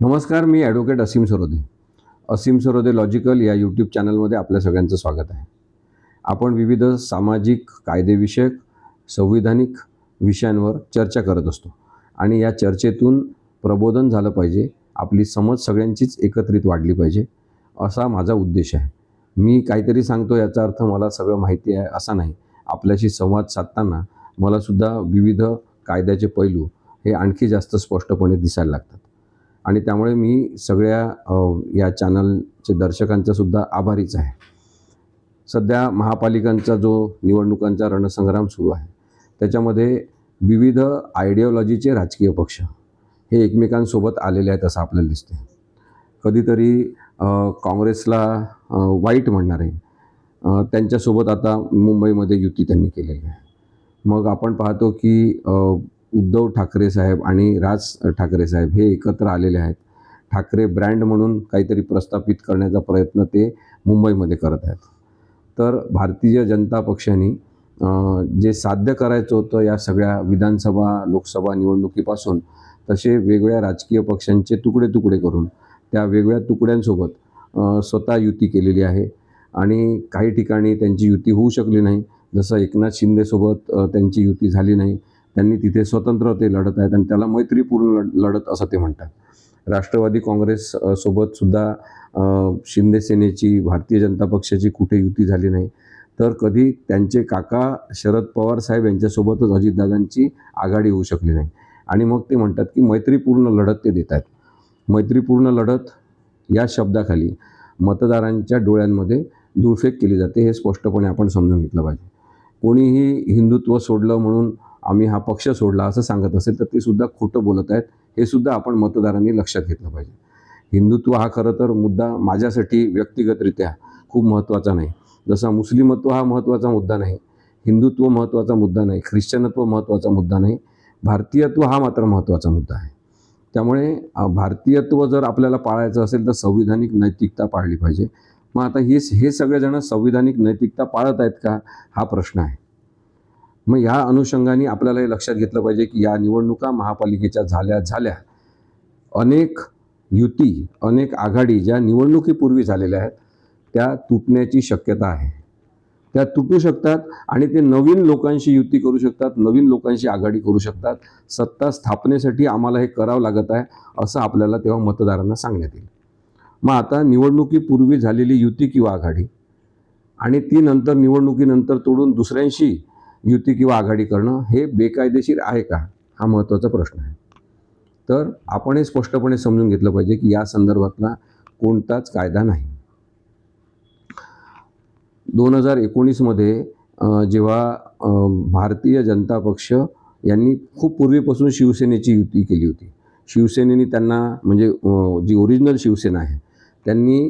नमस्कार मी advocate Asim Sarode. Asim Sarode logical या यूट्यूब चॅनलमध्ये आपल्या सगळ्यांचं स्वागत आहे. आपण विविध सामाजिक कायदेविषयक संविधानिक विषयांवर चर्चा करत असतो आणि या चर्चेतून प्रबोधन झालं पाहिजे आपली समज सगळ्यांचीच एकत्रित वाढली पाहिजे असा माझा उद्देश आहे. मी काहीतरी सांगतो याचा अर्थ मला सगळं माहिती आहे असा नाही. आपल्याशी संवाद साधताना मलासुद्धा विविध कायद्याचे पैलू हे आणखी जास्त स्पष्टपणे दिसायला लागतात. आणि त्यामुळे मी सगळ्या या चॅनलचे दर्शकांचासुद्धा आभारीच आहे. सध्या महापालिकांचा जो निवडणुकांचा रणसंग्राम सुरू आहे त्याच्यामध्ये विविध आयडिओलॉजीचे राजकीय पक्ष हे एकमेकांसोबत आलेले आहेत असं आपल्याला दिसते कधीतरी काँग्रेसला वाईट म्हणणारे त्यांच्यासोबत आता मुंबईमध्ये युती त्यांनी केलेली आहे. मग आपण पाहतो की उद्धव ठाकरे साहेब आणि राज ठाकरे साहेब हे एकत्र आलेले आहेत. ठाकरे ब्रँड म्हणून काहीतरी प्रस्थापित करण्याचा प्रयत्न ते मुंबईमध्ये करत आहेत. तर भारतीय जनता पक्षाने जे साध्य करायचं होतं या सगळ्या विधानसभा लोकसभा निवडणुकीपासून तसे वेगवेगळ्या राजकीय पक्षांचे तुकडे तुकडे करून त्या वेगळ्या तुकड्यांसोबत स्वतः युती केलेली आहे. आणि काही ठिकाणी त्यांची युती होऊ शकली नाही. जसं एकनाथ शिंदेसोबत त्यांची युती झाली नाही. त्यांनी तिथे स्वतंत्र ते लढत आहेत आणि त्याला मैत्रीपूर्ण लढ लढत असं ते म्हणतात. राष्ट्रवादी काँग्रेस सोबत सुद्धा शिंदे सेनेची भारतीय जनता पक्षाची कुठे युती झाली नाही. तर कधी त्यांचे काका शरद पवार साहेब यांच्यासोबतच अजितदादांची आघाडी होऊ शकली नाही. आणि मग ते म्हणतात की मैत्रीपूर्ण लढत ते देत आहेत. मैत्रीपूर्ण लढत या शब्दाखाली मतदारांच्या डोळ्यांमध्ये धुळफेक केली जाते हे स्पष्टपणे आपण समजून घेतलं पाहिजे. कोणीही हिंदुत्व सोडलं म्हणून आम्ही हा पक्ष सोडला असं सांगत असेल तर ते सुद्धा खोटं बोलत आहेत. हे सुद्धा आपण मतदारांनी लक्षात घेतलं पाहिजे. हिंदुत्व हा खरं तर मुद्दा माझ्यासाठी व्यक्तिगतरित्या खूप महत्त्वाचा नाही. जसा मुस्लिमत्व हा महत्त्वाचा मुद्दा नाही हिंदुत्व महत्त्वाचा मुद्दा नाही ख्रिश्चनत्व महत्त्वाचा मुद्दा नाही भारतीयत्व हा मात्र महत्त्वाचा मुद्दा आहे. त्यामुळे भारतीयत्व जर आपल्याला पाळायचं असेल तर संविधानिक नैतिकता पाळली पाहिजे. मग आता हे हे सगळेजण संविधानिक नैतिकता पाळत आहेत का? हा प्रश्न आहे. मग या अनुषंगाने आपल्याला हे लक्षात घेतलं पाहिजे की या निवडणुका महापालिकेच्या झाल्या झाल्या. अनेक युती अनेक आघाडी ज्या निवडणुकीपूर्वी झालेल्या आहेत त्या तुटण्याची शक्यता आहे. त्या तुटू शकतात आणि ते नवीन लोकांशी युती करू शकतात नवीन लोकांशी आघाडी करू शकतात. सत्ता स्थापनेसाठी आम्हाला हे करावं लागत आहे असं आपल्याला तेव्हा मतदारांना सांगण्यात येईल. मग आता निवडणुकीपूर्वी झालेली युती किंवा आघाडी आणि ती नंतर निवडणुकीनंतर तोडून दुसऱ्यांशी युती किंवा आघाडी करणं हे बेकायदेशीर आहे का? हा महत्त्वाचा प्रश्न आहे. तर आपण हे स्पष्टपणे समजून घेतलं पाहिजे की या संदर्भातला कोणताच कायदा नाही. दोन हजार एकोणीसमध्ये जेव्हा भारतीय जनता पक्ष यांनी खूप पूर्वीपासून शिवसेनेची युती केली होती. शिवसेनेने त्यांना म्हणजे जी ओरिजिनल शिवसेना आहे त्यांनी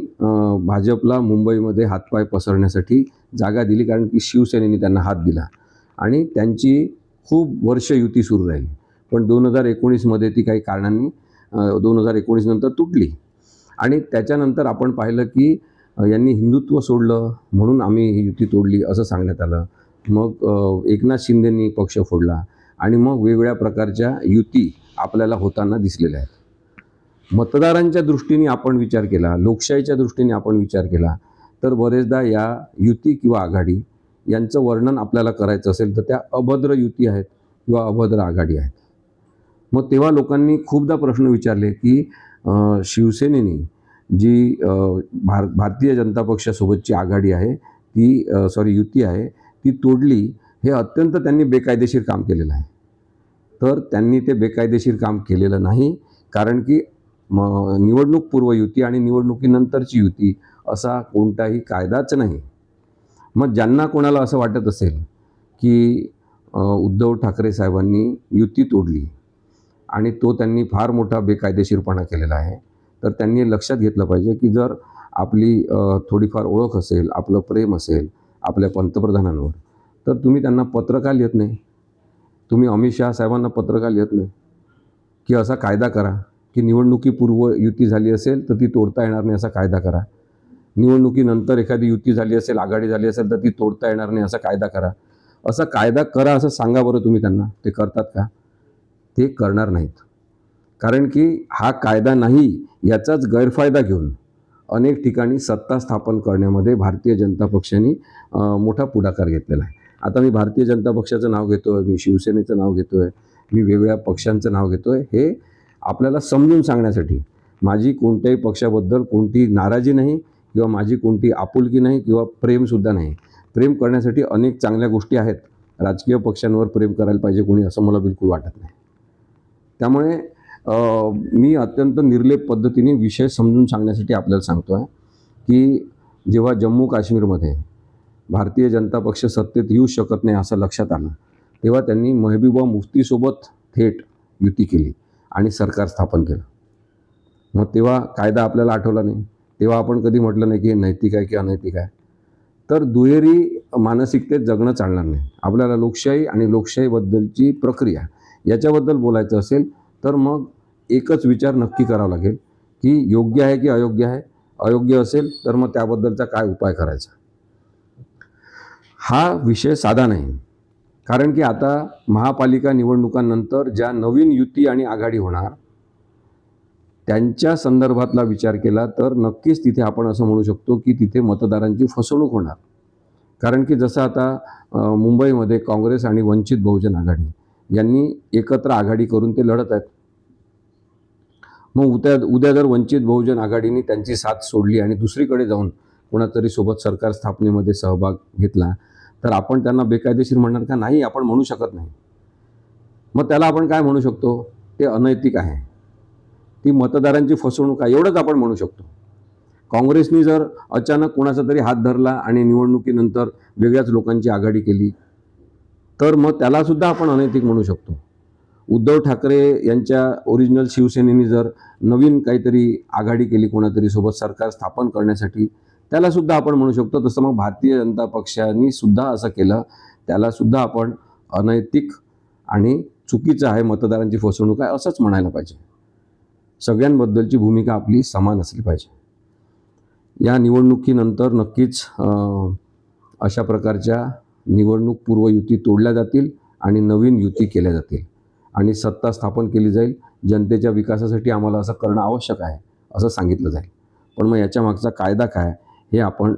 भाजपला मुंबईमध्ये हातपाय पसरण्यासाठी जागा दिली कारण की शिवसेनेने त्यांना हात दिला. आणि त्यांची खूप वर्ष युती सुरू राहिली. पण दोन हजार एकोणीसमध्ये ती काही कारणांनी दोन हजार एकोणीस नंतर तुटली. आणि त्याच्यानंतर आपण पाहिलं की यांनी हिंदुत्व सोडलं म्हणून आम्ही ही युती तोडली असं सांगण्यात आलं. मग एकनाथ शिंदेंनी पक्ष फोडला आणि मग वेगवेगळ्या प्रकारच्या युती आपल्याला होताना दिसलेल्या आहेत. मतदारांच्या दृष्टीने आपण विचार केला लोकशाहीच्या दृष्टीने आपण विचार केला तर बरेचदा या युती किंवा आघाडी यांचं वर्णन आपल्याला करायचं असेल तर त्या अभद्र युती आहेत किंवा अभद्र आघाडी आहेत. मग तेव्हा लोकांनी खूपदा प्रश्न विचारले की शिवसेनेने जी भार भारतीय जनता पक्षासोबतची आघाडी आहे ती सॉरी युती आहे ती तोडली हे अत्यंत त्यांनी बेकायदेशीर काम केलेलं आहे. तर त्यांनी ते बेकायदेशीर काम केलेलं नाही कारण की म निवडणूक पूर्व युती आणि निवडणुकीनंतरची युती असा कोणताही कायदाच नाही. मग ज्यांना कोणाला असं वाटत असेल की उद्धव ठाकरे साहेबांनी युती तोडली आणि तो त्यांनी फार मोठा बेकायदेशीरपणा केलेला आहे तर त्यांनी लक्षात घेतलं पाहिजे की जर आपली थोडीफार ओळख असेल आपलं प्रेम असेल आपल्या पंतप्रधानांवर तर तुम्ही त्यांना पत्र का लिहित नाही? तुम्ही अमित शहा साहेबांना पत्र का लिहित नाही? की असा कायदा करा की निवडणुकीपूर्व युती झाली असेल तर ती तोडता येणार नाही असा कायदा करा. निवडणुकीनंतर एखादी युती झाली असेल आघाडी झाली असेल तर ती तोडता येणार नाही असा कायदा करा. असा कायदा करा असं सांगा बरं तुम्ही त्यांना. ते करतात का? ते करणार नाहीत. कारण की हा कायदा नाही याचाच गैरफायदा घेऊन अनेक ठिकाणी सत्ता स्थापन करण्यामध्ये भारतीय जनता पक्षाने मोठा पुढाकार घेतलेला आहे. आता मी भारतीय जनता पक्षाचं नाव घेतो आहे मी शिवसेनेचं नाव घेतो आहे मी वेगवेगळ्या पक्षांचं नाव घेतो आहे हे आपल्याला समजून सांगण्यासाठी माझी कोणत्याही पक्षाबद्दल कोणती नाराजी नाही किंवा माझी कोणती आपुलकी नाही किंवा प्रेमसुद्धा नाही. प्रेम करण्यासाठी अनेक चांगल्या गोष्टी आहेत. राजकीय पक्षांवर प्रेम करायला पाहिजे कोणी असं मला बिलकुल वाटत नाही. त्यामुळे मी अत्यंत निर्लेप पद्धतीने विषय समजून सांगण्यासाठी आपल्याला सांगतो आहे की जेव्हा जम्मू काश्मीरमध्ये भारतीय जनता पक्ष सत्तेत येऊ शकत नाही असं लक्षात आलं तेव्हा त्यांनी महबूबा मुफ्तीसोबत थेट युती केली आणि सरकार स्थापन केलं. मग तेव्हा कायदा आपल्याला आठवला नाही. तेव्हा आपण कधी म्हटलं नाही की नैतिक आहे की अनैतिक आहे. तर दुहेरी मानसिकतेत जगणं चालणार नाही. आपल्याला लोकशाही आणि लोकशाहीबद्दलची प्रक्रिया याच्याबद्दल बोलायचं असेल तर मग एकच विचार नक्की करावा लागेल की योग्य आहे की अयोग्य आहे? अयोग्य असेल तर मग त्याबद्दलचा काय उपाय करायचा? हा विषय साधा नाही. कारण की आता महापालिका निवडणुकांनंतर ज्या नवीन युती आणि आघाडी होणार त्यांच्या संदर्भातला विचार केला तर नक्कीच तिथे आपण असं म्हणू शकतो की तिथे मतदारांची फसवणूक होणार. कारण की जसं आता मुंबईमध्ये काँग्रेस आणि वंचित बहुजन आघाडी यांनी एकत्र आघाडी करून ते लढत आहेत. मग उद्या उद्या जर वंचित बहुजन आघाडीने त्यांची साथ सोडली आणि दुसरीकडे जाऊन कोणातरी सोबत सरकार स्थापनेमध्ये सहभाग घेतला तर आपण त्यांना बेकायदेशीर म्हणणार का? नाही आपण म्हणू शकत नाही. मग त्याला आपण काय म्हणू शकतो? ते अनैतिक आहे. ती मतदारांची फसवणूक आहे एवढंच आपण म्हणू शकतो. काँग्रेसनी जर अचानक कोणाचा तरी हात धरला आणि निवडणुकीनंतर वेगळ्याच लोकांची आघाडी केली तर मग त्यालासुद्धा आपण अनैतिक म्हणू शकतो. उद्धव ठाकरे यांच्या ओरिजिनल शिवसेनेने जर नवीन काहीतरी आघाडी केली कोणातरी सोबत सरकार स्थापन करण्यासाठी त्यालासुद्धा आपण म्हणू शकतो. तसं मग भारतीय जनता पक्षाने सुद्धा असं केलं त्यालासुद्धा आपण अनैतिक आणि चुकीचं आहे मतदारांची फसवणूक आहे असंच म्हणायला पाहिजे. सगळ्यांबद्दलची भूमिका आपली समान असली पाहिजे. या निवडणुकीनंतर नक्कीच अशा प्रकारच्या निवडणूक पूर्वयुती तोडल्या जातील आणि नवीन युती केल्या जातील. आणि सत्ता स्थापन केली जाईल. जनतेच्या विकासासाठी आम्हाला असं करणं आवश्यक आहे असं सांगितलं जाईल. पण मग याच्या मागचा कायदा काय हे आपण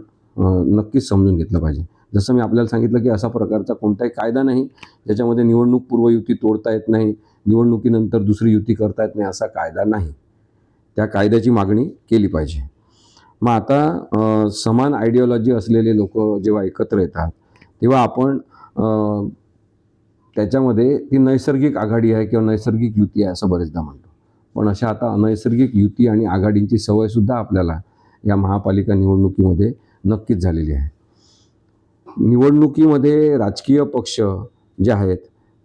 नक्कीच समजून घेतलं पाहिजे. जसं मी आपल्याला सांगितलं की असा प्रकारचा कोणताही कायदा नाही ज्याच्यामध्ये निवडणूक पूर्वयुती तोडता येत नाही निवडणुकीनंतर दुसरी युती करता येत नाही असा कायदा नाही. त्या कायद्याची मागणी केली पाहिजे. मग आता समान आयडिओलॉजी असलेले लोक जेव्हा एकत्र येतात तेव्हा आपण त्याच्यामध्ये ती नैसर्गिक आघाडी आहे किंवा नैसर्गिक युती आहे असं बरेचदा म्हणतो. पण अशा आता अनैसर्गिक युती आणि आघाडींची सवयसुद्धा आपल्याला या महापालिका निवडणुकीमध्ये नक्कीच झालेली आहे. निवडणुकीमध्ये राजकीय पक्ष जे आहेत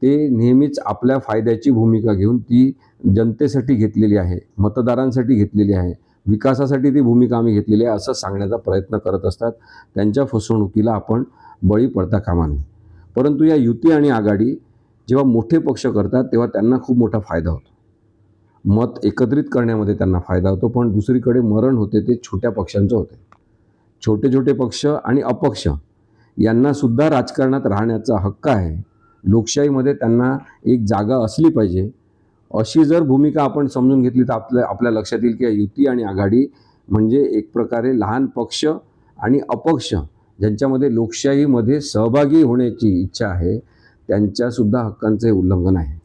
ते नेहमीच आपल्या फायद्याची भूमिका घेऊन ती जनतेसाठी घेतलेली आहे मतदारांसाठी घेतलेली आहे विकासासाठी ती भूमिका आम्ही घेतलेली आहे असं सांगण्याचा प्रयत्न करत असतात. त्यांच्या फसवणुकीला आपण बळी पडता कामा नये. परंतु या युती आणि आघाडी जेव्हा मोठे पक्ष करतात तेव्हा त्यांना खूप मोठा फायदा होतो. मत एकत्रित करण्यामध्ये त्यांना फायदा होतो पण दुसरीकडे मरण होते ते छोट्या पक्षांचं होते. छोटे छोटे पक्ष आणि अपक्ष यांनासुद्धा राजकारणात राहण्याचा हक्क आहे. लोकशाहीमध्ये त्यांना एक जागा असली पाहिजे. अशी जर भूमिका आपण समजून घेतली तर आपल्या आपल्या लक्षात येईल की युती आणि आघाडी म्हणजे एक प्रकारे लहान पक्ष आणि अपक्ष ज्यांच्यामध्ये लोकशाहीमध्ये सहभागी होण्याची इच्छा आहे त्यांच्यासुद्धा हक्कांचे उल्लंघन आहे.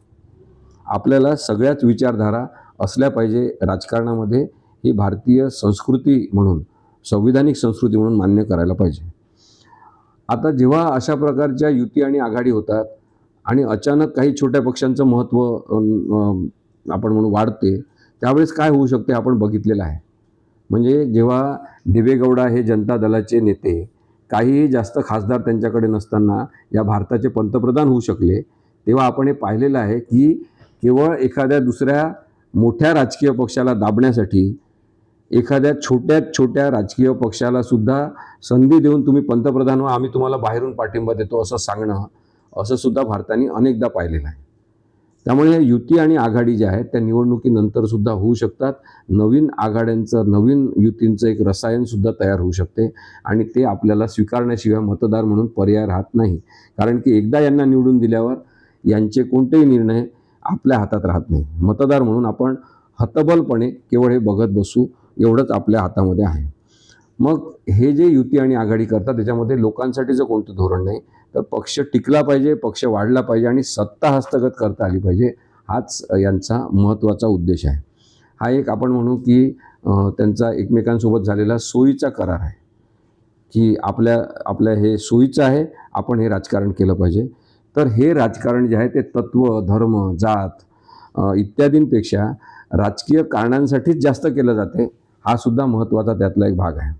आपल्याला सगळ्याच विचारधारा असल्या पाहिजे राजकारणामध्ये ही भारतीय संस्कृती म्हणून संविधानिक संस्कृती म्हणून मान्य करायला पाहिजे. आता जेव्हा अशा प्रकारच्या युती आणि आघाडी होतात आणि अचानक काही छोट्या पक्षांचं महत्त्व आपण म्हणू वाढते त्यावेळेस काय होऊ शकते आपण बघितलेलं आहे. म्हणजे जेव्हा देवेगौडा हे जनता दलाचे नेते काहीही जास्त खासदार त्यांच्याकडे नसताना या भारताचे पंतप्रधान होऊ शकले तेव्हा आपण हे पाहिलेलं आहे की केवळ एखाद्या दुसऱ्या मोठ्या राजकीय पक्षाला दाबण्यासाठी एखाद्या छोट्यात छोट्या राजकीय पक्षाला सुद्धा संधी देऊन तुम्ही पंतप्रधान व्हा आम्ही तुम्हाला बाहेरून पाठिंबा देतो असं सांगणं असं सुद्धा भारताने अनेकदा पाहिलेलं आहे. त्यामुळे या युती आणि आघाडी ज्या आहेत त्या निवडणुकीनंतर सुद्धा होऊ शकतात. नवीन आघाड्यांचं नवीन युतींचं एक रसायनसुद्धा तयार होऊ शकते आणि ते आपल्याला स्वीकारण्याशिवाय मतदार म्हणून पर्याय राहत नाही. कारण की एकदा यांना निवडून दिल्यावर यांचे कोणतेही निर्णय आपल्या हातात राहत नाही. मतदार म्हणून आपण हतबलपणे केवळ हे बघत बसू एवढंच आपल्या हातामध्ये आहे. मग हे जे युती आणि आघाडी करतात त्याच्यामध्ये लोकांसाठीचं कोणतं धोरण नाही? तर पक्ष टिकला पाहिजे पक्ष वाढला पाहिजे आणि सत्ता हस्तगत करता आली पाहिजे हाच यांचा महत्त्वाचा उद्देश आहे. हा एक आपण म्हणू की त्यांचा एकमेकांसोबत झालेला सोयीचा करार आहे. की आपल्या आपल्या हे सोयीचं आहे आपण हे राजकारण केलं पाहिजे. तर हे राजकारण जे आहे ते तत्व धर्म जात इत्यादींपेक्षा राजकीय कारणांसाठीच जास्त केलं जाते हा सुद्धा महत्त्वाचा त्यातला एक भाग आहे.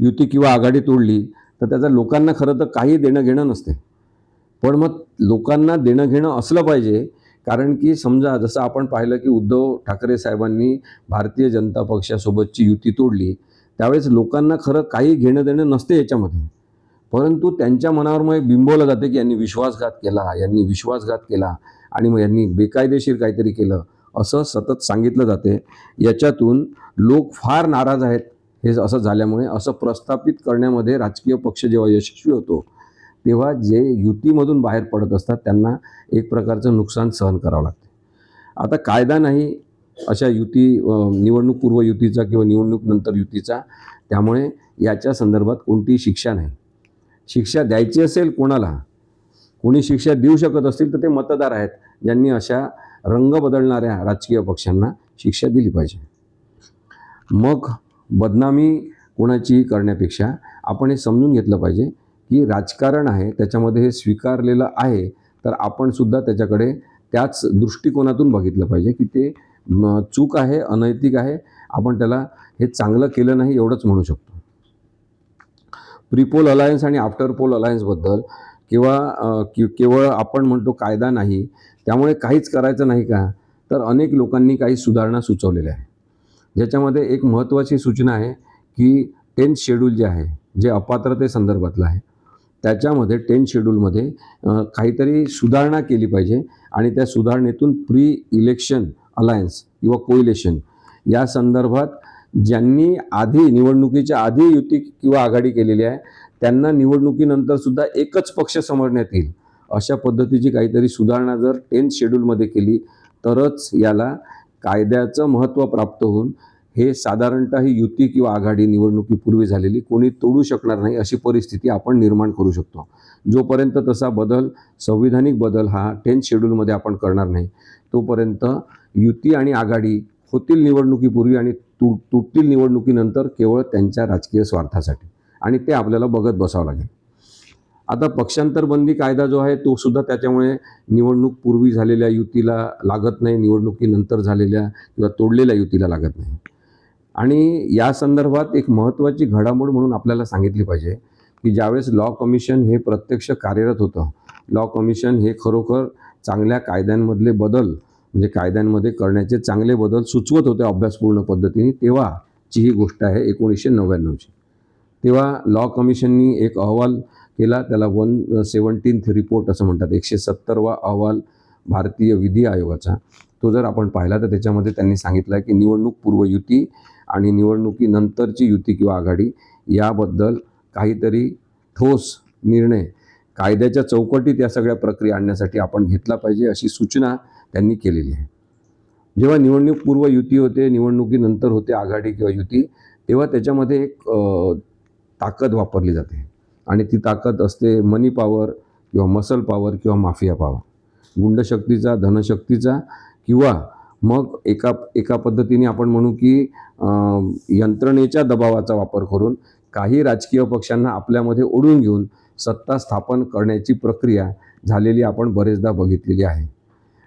युती किंवा आघाडी तोडली तर त्याचा लोकांना खरं तर काही देणं घेणं नसते. पण मग लोकांना देणं घेणं असलं पाहिजे कारण की समजा जसं आपण पाहिलं की उद्धव ठाकरे साहेबांनी भारतीय जनता पक्षासोबतची युती तोडली त्यावेळेस लोकांना खरं काही घेणं देणं नसते याच्यामध्ये. परंतु त्यांच्या मनावर मग एक बिंबवलं जाते की यांनी विश्वासघात केला यांनी विश्वासघात केला आणि मग यांनी बेकायदेशीर काहीतरी केलं असं सतत सांगितलं जाते. याच्यातून लोक फार नाराज आहेत. हे असं झाल्यामुळे असं प्रस्थापित करण्यामध्ये राजकीय पक्ष जेव्हा यशस्वी होतो तेव्हा जे युतीमधून बाहेर पडत असतात त्यांना एक प्रकारचं नुकसान सहन करावं लागते. आता कायदा नाही अशा युती निवडणूक पूर्व युतीचा किंवा निवडणूक नंतर युतीचा त्यामुळे याच्या संदर्भात कोणतीही शिक्षा नाही. शिक्षा द्यायची असेल कोणाला कोणी शिक्षा देऊ शकत असतील तर ते मतदार आहेत ज्यांनी अशा रंग बदलणाऱ्या राजकीय पक्षांना शिक्षा दिली पाहिजे. मग बदनामी कोणाची करण्यापेक्षा आपण हे समजून घेतलं पाहिजे की राजकारण आहे त्याच्यामध्ये हे स्वीकारलेलं आहे तर आपणसुद्धा त्याच्याकडे त्याच दृष्टिकोनातून बघितलं पाहिजे की ते चूक आहे अनैतिक आहे आपण त्याला हे चांगलं केलं नाही एवढंच म्हणू शकतो. प्रीपोल अलायन्स आणि आफ्टर पोल अलायन्सबद्दल किंवा कि केवळ आपण म्हणतो कायदा नाही त्यामुळे काहीच करायचं नाही का? तर अनेक लोकांनी काही सुधारणा सुचवलेल्या आहेत. ज्याच्यामध्ये एक महत्त्वाची सूचना आहे की टेन्थ शेड्यूल जे आहे जे अपात्रते संदर्भातलं आहे त्याच्यामध्ये टेन्थ शेड्यूलमध्ये काहीतरी सुधारणा केली पाहिजे आणि त्या सुधारणेतून प्री इलेक्शन अलायन्स किंवा कोइलेशन या संदर्भात ज्यांनी आधी निवडणुकीच्या आधी युती किंवा आघाडी केलेली आहे त्यांना निवडणुकीनंतर सुद्धा एकच पक्ष समजण्यात येईल. अशा पद्धतीची काहीतरी सुधारणा जर टेन्थ शेड्यूलमध्ये केली तरच याला कायद्याचं महत्त्व प्राप्त होऊन हे साधारणतः ही युती किंवा आघाडी निवडणुकीपूर्वी झालेली कोणी तोडू शकणार नाही अशी परिस्थिती आपण निर्माण करू शकतो. जोपर्यंत तसा बदल संविधानिक बदल हा टेन्थ शेड्यूलमध्ये आपण करणार नाही तोपर्यंत युती आणि आघाडी होतील निवडणुकीपूर्वी आणि तु तुटतील निवडणुकीनंतर केवळ त्यांच्या राजकीय स्वार्थासाठी. आणि ते आपल्याला बघत बसावं लागेल. आता पक्षांतरबंदी कायदा जो आहे तो सुद्धा त्याच्यामुळे निवडणूक पूर्वी झालेल्या युतीला लागत नाही निवडणुकीनंतर झालेल्या किंवा तोडलेल्या युतीला लागत नाही. आणि या संदर्भात एक महत्त्वाची घडामोड म्हणून आपल्याला सांगितली पाहिजे की ज्यावेळेस लॉ कमिशन हे प्रत्यक्ष कार्यरत होतं लॉ कमिशन हे खरोखर चांगल्या कायद्यांमधले बदल म्हणजे कायद्यांमध्ये करण्याचे चांगले बदल सुचवत होते अभ्यासपूर्ण पद्धतीने तेव्हाची ही गोष्ट आहे एकोणीसशे नव्याण्णवची. तेव्हा लॉ कमिशननी एक अहवाल केला. त्याला वन सेवन्टीन्थ रिपोर्ट असं म्हणतात. एकशे सत्तरवा अहवाल भारतीय विधी आयोगाचा. तो जर आपण पाहिला तर त्याच्यामध्ये त्यांनी सांगितलं आहे की निवडणूक पूर्व युती आणि निवडणुकीनंतरची युती किंवा आघाडी याबद्दल काहीतरी ठोस निर्णय कायद्याच्या चौकटीत या सगळ्या प्रक्रिया आणण्यासाठी आपण घेतला पाहिजे अशी सूचना त्यांनी केलेली आहे. जेव्हा निवडणूक पूर्व युती होते निवडणुकीनंतर होते आघाडी किंवा युती तेव्हा त्याच्यामध्ये एक ताकद वापरली जाते. आणि ती ताकद असते मनी पॉवर किंवा मसल पॉवर किंवा माफिया पॉवर गुंडशक्तीचा धनशक्तीचा किंवा मग एका एका पद्धतीने आपण म्हणू की यंत्रणेच्या दबावाचा वापर करून काही राजकीय पक्षांना आपल्यामध्ये ओढून घेऊन सत्ता स्थापन करण्याची प्रक्रिया झालेली आपण बरेचदा बघितलेली आहे.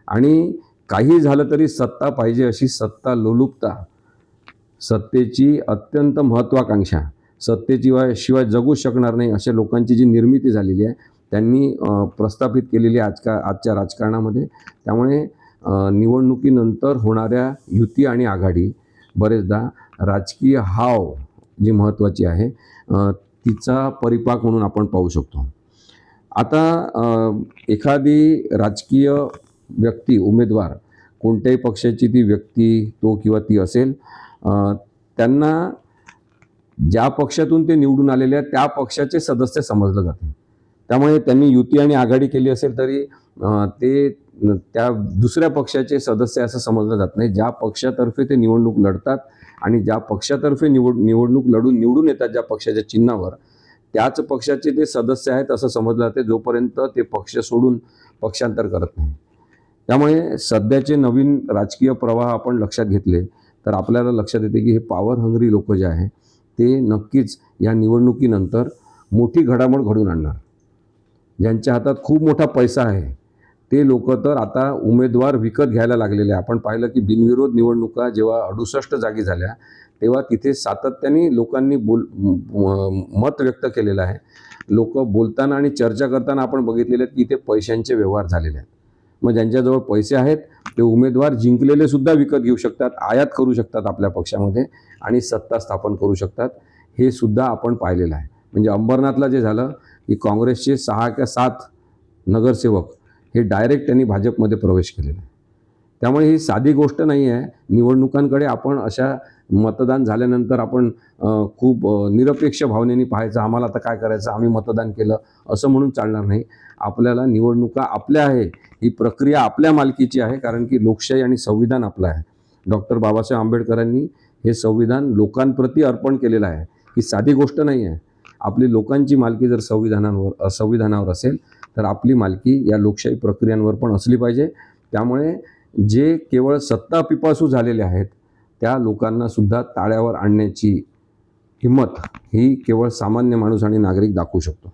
आणि काही झालं तरी सत्ता पाहिजे अशी सत्ता लोलुपता सत्तेची अत्यंत महत्त्वाकांक्षा सत्तेशिवाय शिवाय जगू शकणार नाही अशा लोकांची जी निर्मिती झालेली आहे त्यांनी प्रस्थापित केलेली आहे आजका आजच्या राजकारणामध्ये. त्यामुळे निवडणुकीनंतर होणाऱ्या युती आणि आघाडी बरेचदा राजकीय हाव जी महत्त्वाची आहे तिचा परिपाक म्हणून आपण पाहू शकतो. आता एखादी राजकीय व्यक्ती उमेदवार कोणत्याही पक्षाची ती व्यक्ती तो किंवा ती असेल त्यांना ज्या पक्षातून ते निवडून आलेले आहेत त्या पक्षाचे सदस्य समजलं जाते. त्यामुळे त्यांनी युती आणि आघाडी केली असेल तरी ते त्या दुसऱ्या पक्षाचे सदस्य असं समजलं जात नाही. ज्या पक्षातर्फे ते निवडणूक लढतात आणि ज्या पक्षातर्फे निवड निवडणूक लढून निवडून येतात ज्या पक्षाच्या चिन्हावर त्याच पक्षाचे ते सदस्य आहेत असं समजलं जाते जोपर्यंत ते पक्ष सोडून पक्षांतर करत नाही. त्यामुळे सध्याचे नवीन राजकीय प्रवाह आपण लक्षात घेतले तर आपल्याला लक्षात येते की हे पॉवर हंगरी लोक जे आहे ते नक्कीच या निवडणुकीनंतर मोठी घडामोड घडून आणणार. ज्यांच्या हातात खूप मोठा पैसा आहे ते लोक तर आता उमेदवार विकत घ्यायला लागलेले आहे. आपण पाहिलं की बिनविरोध निवडणुका जेव्हा अडुसष्ट जागी झाल्या तेव्हा तिथे सातत्याने लोकांनी बोल म- मत व्यक्त केलेलं आहे. लोक बोलताना आणि चर्चा करताना आपण बघितलेले आहेत की इथे पैशांचे व्यवहार झालेले आहेत. मग ज्यांच्याजवळ पैसे आहेत ते उमेदवार जिंकलेले सुद्धा विकत घेऊ शकतात आयात करू शकतात आपल्या पक्षामध्ये आणि सत्ता स्थापन करू शकतात. हे सुद्धा आपण पाहिलेलं आहे. म्हणजे अंबरनाथला जे झालं की काँग्रेसचे सहा किंवा सात नगरसेवक हे डायरेक्ट त्यांनी भाजपमध्ये प्रवेश केलेला आहे. त्यामुळे ही साधी गोष्ट नाही आहे. निवडणुकांकडे आपण अशा मतदान झाल्यानंतर आपण खूप निरपेक्ष भावनेने पाहायचं आम्हाला आता काय करायचं आम्ही मतदान केलं असं म्हणून चालणार नाही. आपल्याला निवडणुका आपल्या आहे ही प्रक्रिया आपल्या मालकीची आहे कारण की लोकशाही आणि संविधान आपलं आहे. डॉक्टर बाबासाहेब आंबेडकरांनी हे संविधान लोकांप्रती अर्पण केलेलं आहे ही साधी गोष्ट नाही आहे. आपली लोकांची मालकी जर संविधानावर संविधानावर असेल तर आपली मालकी या लोकशाही प्रक्रियांवर पण असली पाहिजे. त्यामुळे जे केवळ सत्ता पिपासू झालेले आहेत त्या लोकांना सुद्धा ताळ्यावर आणण्याची हिंमत ही केवळ सामान्य माणूस आणि नागरिक दाखवू शकतो.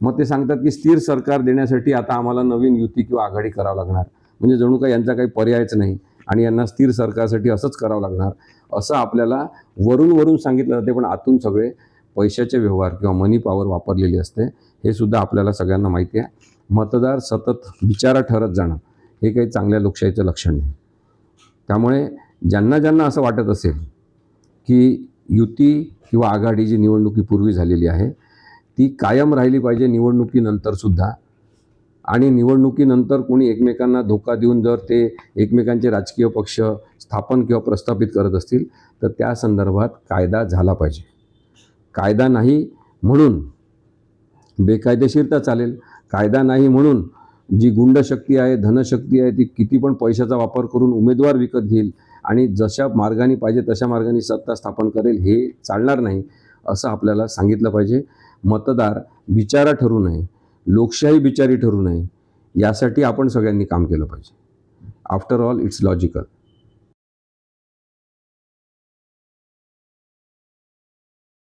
मग ते सांगतात की स्थिर सरकार देण्यासाठी आता आम्हाला नवीन युती किंवा आघाडी करावं लागणार. म्हणजे जणू काही यांचा काही पर्यायच नाही आणि यांना स्थिर सरकारसाठी असंच करावं लागणार असं आपल्याला वरून वरून सांगितलं जाते. पण आतून सगळे पैशाचे व्यवहार किंवा मनी पॉवर वापरलेली असते. हे सुद्धा आपल्याला सगळ्यांना माहिती आहे. मतदार सतत बिचारा ठरत जाणं हे काही चांगल्या लोकशाहीचं लक्षण नाही. त्यामुळे ज्यांना ज्यांना असं वाटत असेल की युती किंवा आघाडी जी निवडणुकीपूर्वी झालेली आहे ती कायम राहिली पाहिजे निवडणुकीनंतर सुद्धा. आणि निवडणुकीनंतर कोणी एकमेकांना धोका देऊन जर ते एकमेकांचे राजकीय पक्ष स्थापन किंवा प्रस्थापित करत असतील तर त्या संदर्भात कायदा झाला पाहिजे. कायदा नाही म्हणून बेकायदेशीरता चालेल. कायदा नाही म्हणून जी गुंडशक्ती आहे धनशक्ती आहे ती किती पण पैशाचा वापर करून उमेदवार विकत घेईल आणि जशा मार्गाने पाहिजे तशा मार्गाने सत्ता स्थापन करेल हे चालणार नाही असं आपल्याला सांगितलं पाहिजे. मतदार बिचारा ठरू नये लोकशाही बिचारी ठरू नये यासाठी आपण सगळ्यांनी काम केलं पाहिजे. After all it's logical